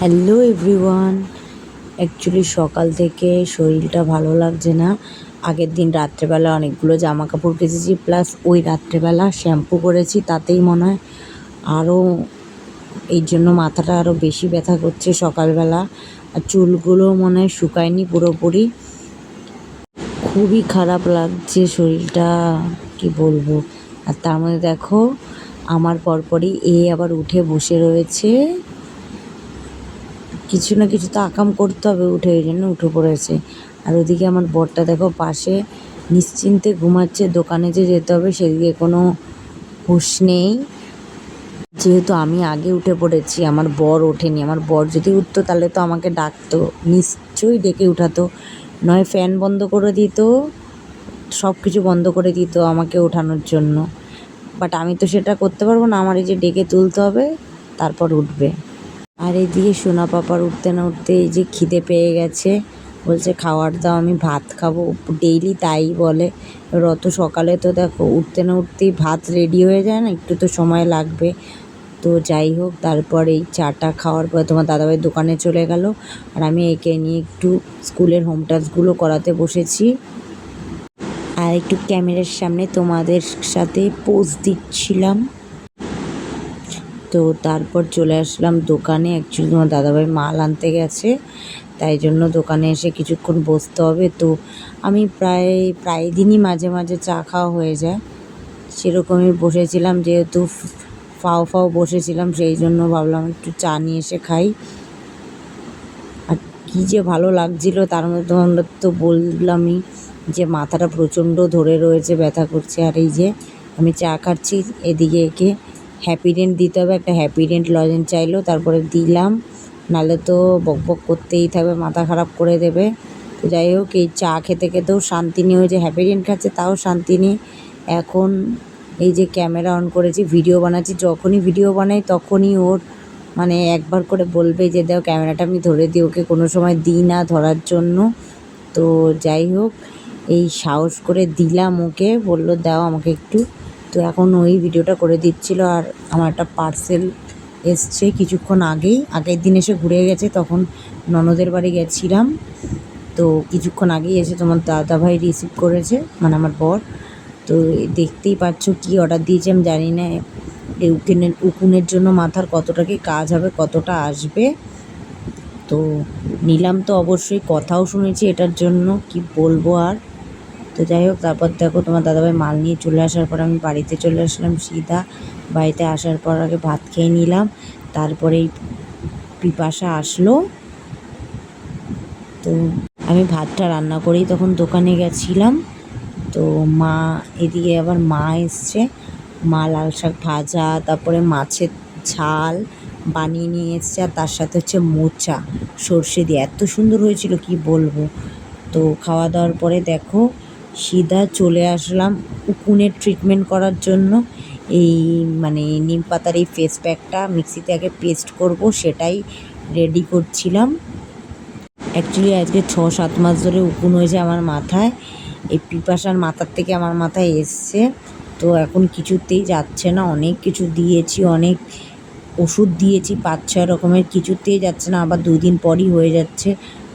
Hello everyone actually সকাল থেকে শরীরটা ভালো লাগছে না। আগের দিন রাত্রেবেলা অনেকগুলো জামা কাপড় কেচেছি প্লাস ওই রাত্রেবেলা শ্যাম্পু করেছি, তাতেই মনে হয় আরও এই জন্য মাথাটা আরও বেশি ব্যথা করছে সকালবেলা। আর চুলগুলো মনে হয় শুকায়নি পুরোপুরি। খুবই খারাপ লাগছে শরীরটা, কি বলব। আর তার মধ্যে দেখো, আমার পরপরই এ আবার উঠে বসে রয়েছে। কিছু না কিছু তো আকাম করতে হবে উঠে ওই জন্য উঠে পড়েছে। আর ওদিকে আমার বরটা দেখো পাশে নিশ্চিন্তে ঘুমাচ্ছে, দোকানে যে যেতে হবে সেদিকে কোনো হুঁশ নেই। যেহেতু আমি আগে উঠে পড়েছি, আমার বর ওঠেনি। আমার বর যদি উঠতো তাহলে তো আমাকে ডাকতো, নিশ্চয়ই ডেকে উঠাতো। নয়, ফ্যান বন্ধ করে দিত, সব কিছু বন্ধ করে দিত আমাকে ওঠানোর জন্য। বাট আমি তো সেটা করতে পারব না, আমার এই যে ডেকে তুলতে হবে, তারপর উঠবে। আর এদিকে সোনা পাপার উঠতে না উঠতে এই যে খিদে পেয়ে গেছে। বলছে, খাওয়ার দাও, আমি ভাত খাব। ডেইলি তাই বলে। অত সকালে তো দেখো, উঠতে না উঠতেই ভাত রেডি হয়ে যায় না, একটু তো সময় লাগবে। তো যাই হোক, তারপর এই চাটা খাওয়ার পর তোমার দাদাভাই দোকানে চলে গেল। আর আমি একে নিয়ে একটু স্কুলের হোম টাস্কগুলো করাতে বসেছি। আর একটু ক্যামেরার সামনে তোমাদের সাথে পোজ দিচ্ছিলাম। তো তারপর চলে আসলাম দোকানে। অ্যাকচুয়ালি তোমার দাদাভাই মাল আনতে গেছে, তাই জন্য দোকানে এসে কিছুক্ষণ বসতে হবে। তো আমি প্রায় প্রায় দিনই মাঝে মাঝে চা খাওয়া হয়ে যায়। সেরকমই বসেছিলাম, যেহেতু ফাও ফাও বসেছিলাম, সেই জন্য ভাবলাম একটু চা নিয়ে এসে খাই। আর কী যে ভালো লাগছিল, তার মধ্যে আমরা তো বললামই যে মাথাটা প্রচণ্ড ধরে রয়েছে, ব্যথা করছে। আর এই যে আমি চা খাচ্ছি এদিকে একে। হ্যাপিডেন্ট দিতে হবে, একটা হ্যাপিডেন্ট লজেন চাইলো, তারপরে দিলাম। নাহলে তো বক বক করতেই থাকবে, মাথা খারাপ করে দেবে। তো যাই হোক, এই চা খেতে খেতেও শান্তি নেই, ওই যে হ্যাপিডেন্ট খাচ্ছে তাও শান্তি নেই। এখন এই যে ক্যামেরা অন করেছি ভিডিও বানাচ্ছি, যখনই ভিডিও বানাই তখনই ওর মানে একবার করে বলবে যে দাও ক্যামেরাটা আমি ধরে দিই, ওকে কোনো সময় দিই না ধরার জন্য। তো যাই হোক, এই সাহস করে দিলাম ওকে, বলল, দাও আমাকে একটু। তো এখন ওই ভিডিওটা করে দিচ্ছিল আর আমার একটা পার্সেল এসছে কিছুক্ষণ আগেই। আগের দিন এসে ঘুরে গেছে, তখন ননদের বাড়ি গেছিলাম। তো কিছুক্ষণ আগেই এসে তোমার দাদা ভাই রিসিভ করেছে মানে আমার বর। তো দেখতেই পাচ্ছ কি অর্ডার দিয়েছে, আমি জানি না এই উকুনের উকুনের জন্য মাথার কতটা কি কাজ হবে, কতটা আসবে। তো নিলাম তো অবশ্যই, কথাও শুনেছি এটার জন্য, কি বলব আর। তো যাই হোক, তারপর দেখো তোমার দাদাভাই মাল নিয়ে চলে আসার পর আমি বাড়িতে চলে আসলাম সিধা বাড়িতে আসার পর আগে ভাত খেয়ে নিলাম তারপরে পিপাসা আসলো। তো আমি ভাতটা রান্না করেই তখন দোকানে গেছিলাম। তো মা, এদিকে আবার মা এসছে। মা লাল শাক ভাজা, তারপরে মাছের ঝাল বানিয়ে নিয়ে এসছে, আর তার সাথে হচ্ছে মোচা, সর্ষে দিয়ে। এত সুন্দর হয়েছিল, কি বলব? তো খাওয়া দাওয়ার পরে দেখো সিধা চলে আসলাম উকুনের ট্রিটমেন্ট করার জন্য। এই মানে নিম পাতার এই ফেস প্যাকটা মিক্সিতে আগে পেস্ট করব, সেটাই রেডি করছিলাম। অ্যাকচুয়ালি আজকে ছ সাত মাস ধরে উকুন হয়েছে আমার মাথায়। এই পিপাসার মাথার থেকে আমার মাথায় এসছে। তো এখন কিছুতেই যাচ্ছে না, অনেক কিছু দিয়েছি, অনেক ওষুধ দিয়েছি পাঁচ ছয় রকমের কিছুতেই যাচ্ছে না, আবার দুদিন পরই হয়ে যাচ্ছে।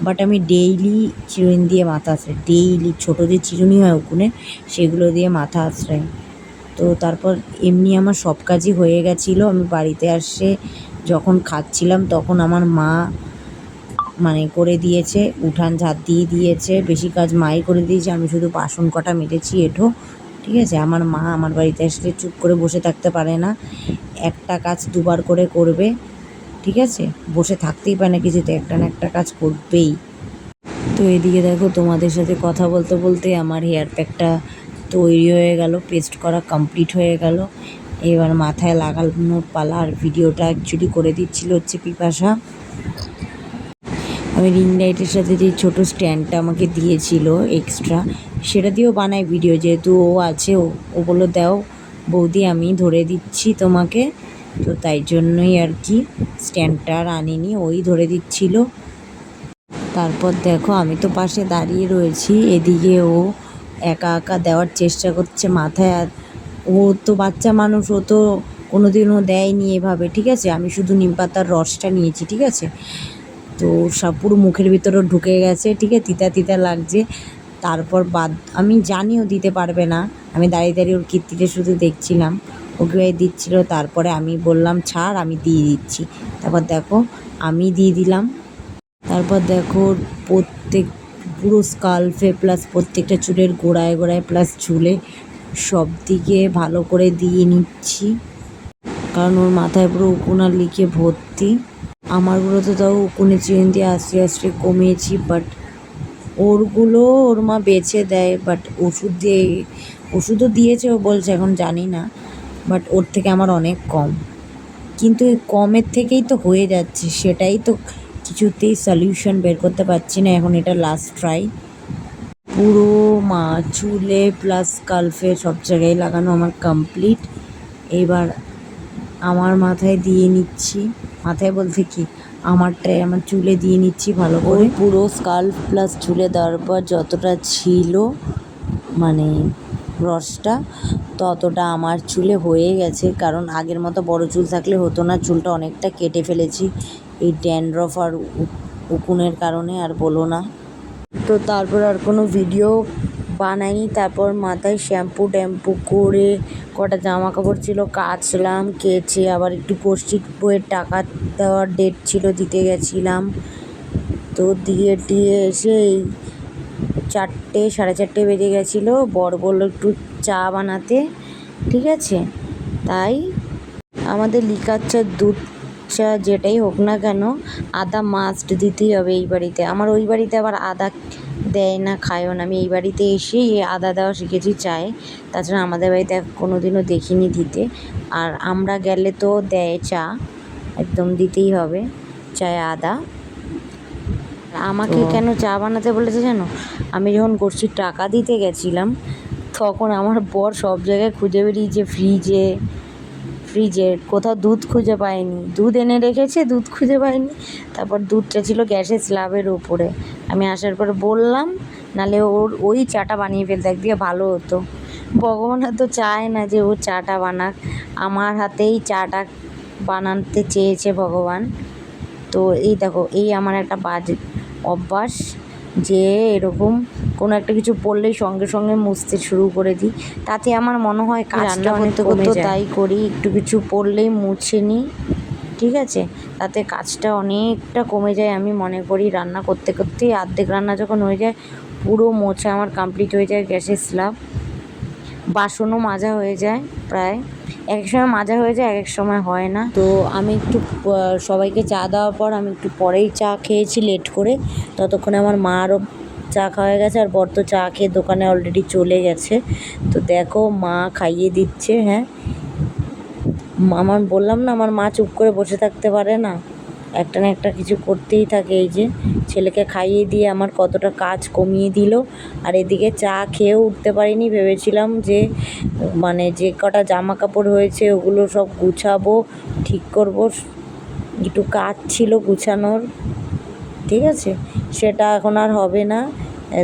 বাট আমি ডেইলি চিরুনি দিয়ে মাথা আশ্রাই ডেইলি ছোটো যে চিরুনি হয় উকুনে সেগুলো দিয়ে মাথা আশ্রাই তো তারপর এমনি আমার সব কাজই হয়ে গেছিল। আমি বাড়িতে আসে যখন খাচ্ছিলাম তখন আমার মা মানে করে দিয়েছে, উঠান ঝাঁট দিয়ে দিয়েছে, বেশি কাজ মাই করে দিয়েছে। আমি শুধু বাসন কটা মেটেছি এঠো, ঠিক আছে? আমার মা আমার বাড়িতে আসলে চুপ করে বসে থাকতে পারে না। একটা কাজ দুবার করে করবে। ঠিক আছে? বসে থাকতেই পারে না কিছুতে একটা না একটা কাজ করবেই। তো এদিকে দেখো, তোমাদের সাথে কথা বলতে বলতে আমার হেয়ার প্যাকটা তৈরি হয়ে গেল পেস্ট করা কমপ্লিট হয়ে গেল। এবার মাথায় লাগানোর পালা আর ভিডিওটা অ্যাকচুয়ালি করে দিচ্ছিল হচ্ছে পিপাসা। আমি রিং লাইটের সাথে যে ছোটো স্ট্যান্ডটা আমাকে দিয়েছিল এক্সট্রা সেটা দিয়েও বানাই ভিডিও যেহেতু ও আছে ও ও বলল, দাও বৌদি, আমি ধরে দিচ্ছি তোমাকে। তো তাই জন্যই আর কি স্ট্যান্ডটা আর আনিনি, ওই ধরে দিচ্ছিল। তারপর দেখো আমি তো পাশে দাঁড়িয়ে রয়েছি, এদিকে ও একা একা দেওয়ার চেষ্টা করছে মাথায়, আর ও তো বাচ্চা মানুষ, ও তো কোনো দিনও দেয়নি এভাবে, ঠিক আছে? আমি শুধু নিম পাতার রসটা নিয়েছি, ঠিক আছে? তো সব পুরো মুখের ভিতরে ঢুকে গেছে, ঠিক আছে? তিতা তিতা লাগছে। তারপর বাদ, আমি জানিও দিতে পারবে না, আমি দাঁড়িয়ে দাঁড়িয়ে ওর কীর্তিটা শুধু দেখছিলাম। ওকে দিচ্ছিল, তারপরে আমি বললাম, ছাড়, আমি দিয়ে দিচ্ছি। তারপর দেখো, আমি দিয়ে দিলাম। তারপর দেখো, প্রত্যেক, পুরো স্কাল্পে প্লাস প্রত্যেকটা চুলের গোড়ায় গোড়ায় প্লাস চুলে সব দিকে ভালো করে দিয়ে নিচ্ছি। কারণ ওর মাথায় পুরো উকুনার লিখে ভর্তি। আমারগুলো তো তাও উকুনে চেন দিয়ে আস্তে আস্তে কমিয়েছি বাট ওরগুলো ওর মা বেছে দেয় বাট ওষুধ দিয়ে, ওষুধও দিয়েছে ও বলছে, এখন জানি না। বাট ওর থেকে আমার অনেক কম। কিন্তু এই কমের থেকেই তো হয়ে যাচ্ছে সেটাই তো কিছুতেই সলিউশন বের করতে পারছি না। এখন এটা লাস্ট ট্রাই পুরো মা চুলে প্লাস কালফে সব জায়গায় লাগানো আমার কমপ্লিট এবার আমার মাথায় দিয়ে নিচ্ছি। মাথায় বলতে কি? আমারটাই আমার চুলে দিয়ে নিচ্ছি ভালো করে। পুরো স্কাল্প প্লাস চুলে দেওয়ার পর যতটা ছিল মানে রসটা, ততটা আমার চুলে হয়ে গেছে। কারণ আগের মতো বড় চুল থাকলে হতো না, চুলটা অনেকটা কেটে ফেলেছি। এই ড্যান্ড্রফ আর উকুনের কারণে আর বলো না। তো তারপর আর কোনো ভিডিও বানাইনি। তারপর মাথায় শ্যাম্পু ট্যাম্পু করে কটা জামা কাপড় ছিল কাচলাম, কেচে আবার একটু কষ্টিক বইয়ের টাকা দেওয়ার ডেট ছিল দিতে গেছিলাম। তো দিয়ে টিয়ে এসে এই চারটে, সাড়ে চারটে বেজে গেছিল। বর বলল একটু চা বানাতে, ঠিক আছে? তাই আমাদের লিকার চা দুধ চা যেটাই হোক না কেন, আদা মাস্ট দিতেই হবে এই বাড়িতে। আমার ওই বাড়িতে আবার আদা দেয় না, খায়ও না। আমি এই বাড়িতে এসে এই আদা দেওয়া শিখেছি চায়ে। তাছাড়া আমাদের বাড়িতে কোনো দিনও দেখিনি দিতে। আর আমরা গেলে তো দেয় চা, একদম দিতেই হবে, চায়ে আদা। আমাকে কেন চা বানাতে বলেছে জানো? আমি যখন গোষ্ঠীর টাকা দিতে গেছিলাম তখন আমার বর সব জায়গায় খুঁজে বেরিয়েছে ফ্রিজে ফ্রিজে কোথাও দুধ খুঁজে পায়নি। দুধ এনে রেখেছে দুধ খুঁজে পায়নি। তারপর দুধটা ছিল গ্যাসের স্ল্যাবের ওপরে আমি আসার পর বললাম নালে ওর ওই চাটা বানিয়ে ফেলতে একদিকে ভালো হতো। ভগবান হয়তো চায় না যে ও চাটা বানাক। আমার হাতেই চাটা বানাতে চেয়েছে ভগবান। তো এই দেখো এই আমার একটা বাজে অভ্যাস যে এরকম কোনো একটা কিছু পড়লেই সঙ্গে সঙ্গে মুছতে শুরু করে দিই। তাতে আমার মনে হয় কাজটা অনেক করতে তাই করি একটু কিছু পড়লেই মুছে নিই ঠিক আছে? তাতে কাজটা অনেকটা কমে যায়। আমি মনে করি রান্না করতে করতেই আর্ধেক রান্না যখন হয়ে যায় পুরো মোছা আমার কমপ্লিট হয়ে যায় গ্যাসের স্ল্যাব বাসনও মাজা হয়ে যায় প্রায়। এক এক সময় মাজা হয়ে যায়, এক এক সময় হয় না। তো আমি একটু সবাইকে চা দেওয়ার পর আমি একটু পরেই চা খেয়েছি লেট করে। ততক্ষণে আমার মারও চা খাওয়া গেছে আর বর তো চা খেয়ে দোকানে অলরেডি চলে গেছে। তো দেখো মা খাইয়ে দিচ্ছে হ্যাঁ। আমার বললাম না, আমার মা চুপ করে বসে থাকতে পারে না। একটা না একটা কিছু করতেই থাকে। এই যে ছেলেকে খাইয়ে দিয়ে আমার কতটা কাজ কমিয়ে দিল। আর এদিকে চা খেয়েও উঠতে পারিনি। ভেবেছিলাম যে মানে যে কটা জামা কাপড় হয়েছে ওগুলো সব গুছাবো ঠিক করব। একটু কাজ ছিল গুছানোর। ঠিক আছে? সেটা এখন আর হবে না।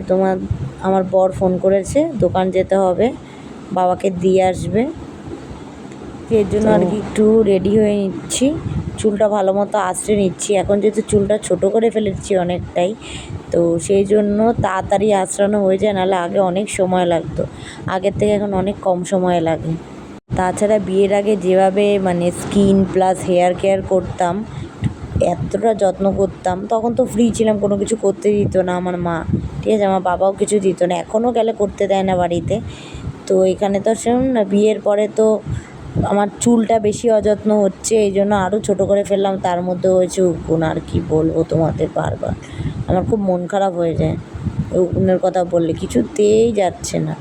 তোমার আমার বর ফোন করেছে দোকান যেতে হবে। বাবাকে দিয়ে আসবে। এর জন্য আর কি একটু রেডি হয়ে নিচ্ছি। চুলটা ভালো মতো আঁচড়ে নিচ্ছি। এখন যেহেতু চুলটা ছোট করে ফেলেছি অনেকটাই, তো সেই জন্য তাড়াতাড়ি আঁচড়ানো হয়ে যায়, নাহলে আগে অনেক সময় লাগতো। আগের থেকে এখন অনেক কম সময় লাগে। তাছাড়া বিয়ের আগে যেভাবে মানে স্কিন প্লাস হেয়ার কেয়ার করতাম, এতটা যত্ন করতাম, তখন তো ফ্রি ছিলাম, কোনো কিছু করতে দিত না আমার মা। ঠিক আছে, আমার বাবাও কিছু দিত না, এখনও গেলে করতে দেয় না বাড়িতে। তো এখানে তো শুনুন না বিয়ের পরে তো আমার চুলটা বেশি অযত্ন হচ্ছে, এই জন্য আরও ছোটো করে ফেললাম, তার মধ্যে হয়েছে উকুন, আর কি বলব তোমাদের বারবার। আমার খুব মন খারাপ হয়ে যায়। উকুনের কথা বললে কিছুতেই যাচ্ছে না।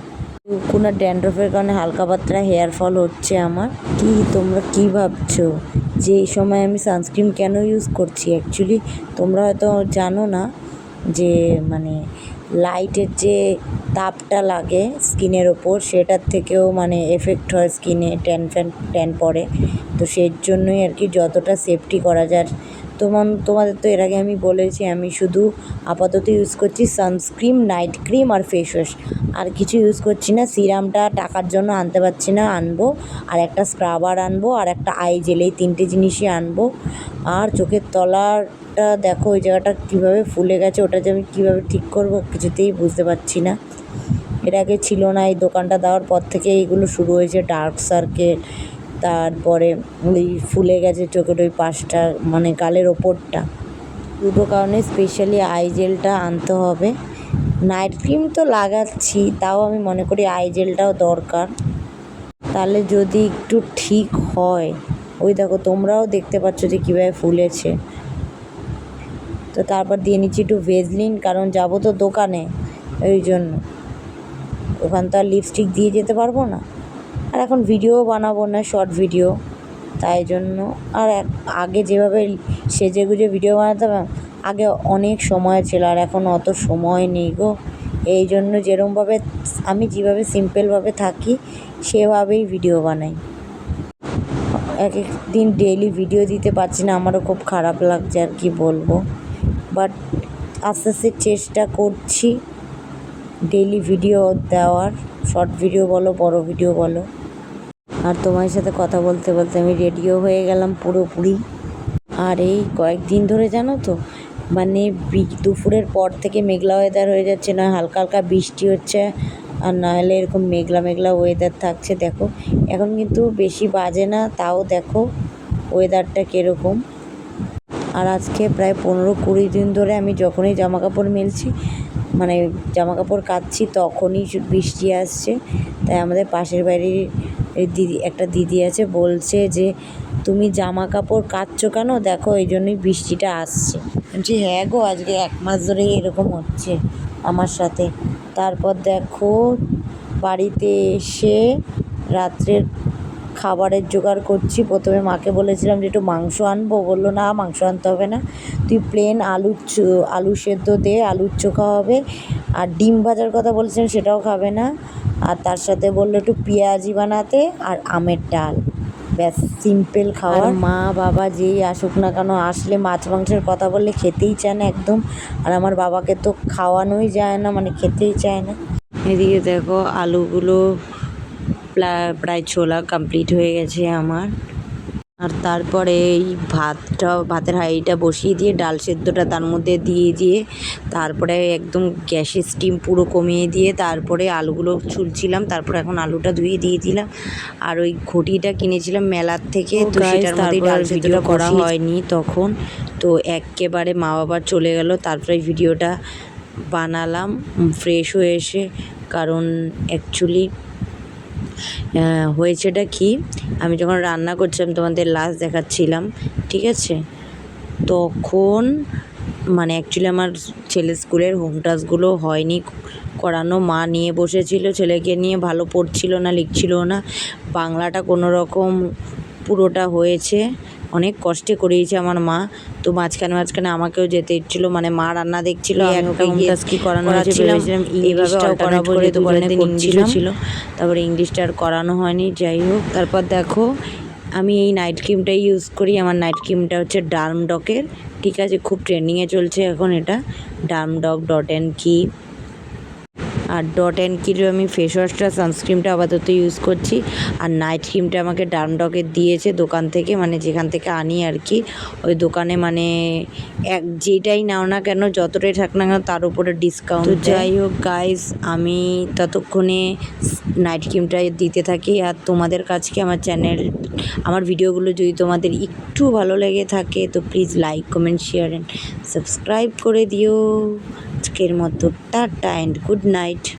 উকুন আর ড্যান্ড্রফের কারণে হালকা পাতলা হেয়ার ফল হচ্ছে আমার। কি তোমরা কি ভাবছ? যে এই সময় আমি সানস্ক্রিন কেন ইউজ করছি? অ্যাকচুয়ালি তোমরা হয়তো জানো না যে মানে লাইটের যে তাপটা লাগে স্কিনের ওপর, সেটার থেকেও মানে এফেক্ট হয় স্কিনে ট্যান ফ্যান ট্যান পড়ে তো সেই জন্যই আর কি যতটা সেফটি করা যায়। তোমার তোমাদের তো এর আগে আমি বলেছি, আমি শুধু আপাতত ইউজ করছি সানস্ক্রিন নাইট ক্রিম আর ফেস ওয়াশ আর কিছু ইউজ করছি না, সিরামটা টাকার জন্য আনতে পারছি না, আনব। আর একটা স্ক্রাবার আনব, আর একটা আই জেল এই তিনটে জিনিসই আনব। আর চোখের তলাটা দেখো ওই জায়গাটা কীভাবে ফুলে গেছে, ওটা যে আমি কীভাবে ঠিক করব কিছুতেই বুঝতে পারছি না। এর আগে ছিল না এই দোকানটা, দেওয়ার পর থেকে এইগুলো শুরু হয়েছে ডার্ক সার্কেল তারপরে ওই ফুলে গেছে চোখের ওই পাশটা মানে গালের ওপরটা। দুটো কারণে স্পেশালি আই জেলটা আনতে হবে। নাইট ক্রিম তো লাগাচ্ছি, তাও আমি মনে করি আই জেলটাও দরকার। তাহলে যদি একটু ঠিক হয়, ওই দেখো তোমরাও দেখতে পাচ্ছ যে কীভাবে ফুলেছে। তো তারপর দিয়ে নিচ্ছি একটু ভেজলিন কারণ যাব তো দোকানে ওই জন্য। ওখান তো আর লিপস্টিক দিয়ে যেতে পারব না। আর এখন ভিডিও বানাবো না শর্ট ভিডিও তাই জন্য আর আগে যেভাবে সেজে গুজে ভিডিও বানাতাম, আগে অনেক সময় ছিল, আর এখন অত সময় নেই গো। এই জন্য যেরমভাবে আমি যেভাবে সিম্পলভাবে থাকি, সেভাবেই ভিডিও বানাই। এক এক দিন ডেইলি ভিডিও দিতে পারছি না, আমারও খুব খারাপ লাগছে, আর কি বলব। বাট আস্তে আস্তে চেষ্টা করছি। ডেলি ভিডিও দেওয়ার শর্ট ভিডিও বলো, বড় ভিডিও বলো। আর তোমার সাথে কথা বলতে বলতে আমি রেডিও হয়ে গেলাম পুরোপুরি। আর এই কয়েকদিন ধরে জানো তো মানে দুপুরের পর থেকে মেঘলা ওয়েদার হয়ে যাচ্ছে, না হালকা হালকা বৃষ্টি হচ্ছে, আর না হলে এরকম মেঘলা মেঘলা ওয়েদার থাকছে, দেখো। এখন কিন্তু বেশি বাজে না, তাও দেখো ওয়েদারটা কীরকম। আর আজকে প্রায় পনেরো কুড়ি দিন ধরে আমি যখনই জামা কাপড় মেলছি মানে জামা কাপড় কাচ্ছি তখনই বৃষ্টি আসছে। তাই আমাদের পাশের বাড়ির দিদি, একটা দিদি আছে, বলছে যে, তুমি জামা কাপড় কাচ্ছো কেন? দেখো, এই জন্যই বৃষ্টিটা আসছে। বলছি হ্যাঁ গো, আজকে এক মাস ধরেই এরকম হচ্ছে আমার সাথে। তারপর দেখো, বাড়িতে এসে রাত্রের খাবারের জোগাড় করছি। প্রথমে মাকে বলেছিলাম যে একটু মাংস আনব। বলল না মাংস আনতে হবে না। তুই প্লেন আলু চো- আলু সেদ্ধ দে আলুর চোখা হবে। আর ডিম ভাজার কথা বলছিলাম সেটাও খাবে না। আর তার সাথে বলল একটু পেঁয়াজি বানাতে আর আমের ডাল। ব্যাস সিম্পল খাওয়ার। মা বাবা যেই আসুক না কেন আসলে মাছ মাংসের কথা বললে খেতেই চায় না একদম। আর আমার বাবাকে তো খাওয়ানোই যায় না মানে খেতেই চায় না। এদিকে দেখো আলুগুলো প্রায় ছোলা কমপ্লিট হয়ে গেছে আমার। আর তারপরে এই ভাতটা ভাতের হাঁড়িটা বসিয়ে দিয়ে ডাল সেদ্ধটা তার মধ্যে দিয়ে দিয়ে তারপরে একদম গ্যাসের স্টিম পুরো কমিয়ে দিয়ে তারপরে আলুগুলো ছুলছিলাম তারপরে এখন আলুটা ধুয়ে দিয়ে দিলাম। আর ওই ঘটিটা কিনেছিলাম মেলার থেকে তো সেটার মধ্যে ডাল সেদ্ধটা করা হয়নি তখন। তো একেবারে মা বাবার চলে গেল তারপরে ভিডিওটা বানালাম ফ্রেশ হয়ে এসে কারণ অ্যাকচুয়ালি হয়েছেটা কি? আমি যখন রান্না করছিলাম তোমাদের লাশ দেখাচ্ছিলাম, ঠিক আছে? তখন মানে অ্যাকচুয়ালি আমার ছেলে স্কুলের হোম টাস্কগুলো হয়নি করানো। মা নিয়ে বসেছিল, ছেলেকে নিয়ে ভালো পড়ছিল না, লিখছিল না। বাংলাটা কোনো রকম পুরোটা হয়েছে। অনেক কষ্টে করিয়েছে আমার মা। তো মাঝখানে মাঝখানে আমাকেও যেতে ইচ্ছিলো মানে মা রান্না দেখছিল ই করানো হয়েছে, করাচ্ছিলাম। ভেবেছিলাম এইভাবে ইংলিশটাও করাবো, যেহেতু দিন ইংলিশও ইংলিশও ছিল। তারপরে ইংলিশটা আর করানো হয়নি যাই হোক। তারপর দেখো আমি এই নাইট ক্রিমটাই ইউজ করি। আমার নাইট ক্রিমটা হচ্ছে ডার্ম ডকের ঠিক আছে খুব ট্রেন্ডিংয়ে চলছে এখন এটা। ডার্ম ডক ডট অ্যান্ড কি আর ডট অ্যান্ড কির আমি ফেস ওয়াশটা সানস্ক্রিমটা আপাতত ইউজ করছি। আর নাইট ক্রিমটা আমাকে ডার্মডকের দিয়েছে দোকান থেকে মানে যেখান থেকে আনি আর কি। ওই দোকানে মানে এক যেটাই নাও না কেন যতটাই থাক না কেন তার উপরে ডিসকাউন্ট যাই হোক গাইস আমি ততক্ষণে নাইট ক্রিমটা দিতে থাকি। আর তোমাদের কাছকে আমার চ্যানেল আমার ভিডিওগুলো যদি তোমাদের একটু ভালো লেগে থাকে তো please like comment share and subscribe করে দিও। আজকের মতো টাটা অ্যান্ড গুড নাইট।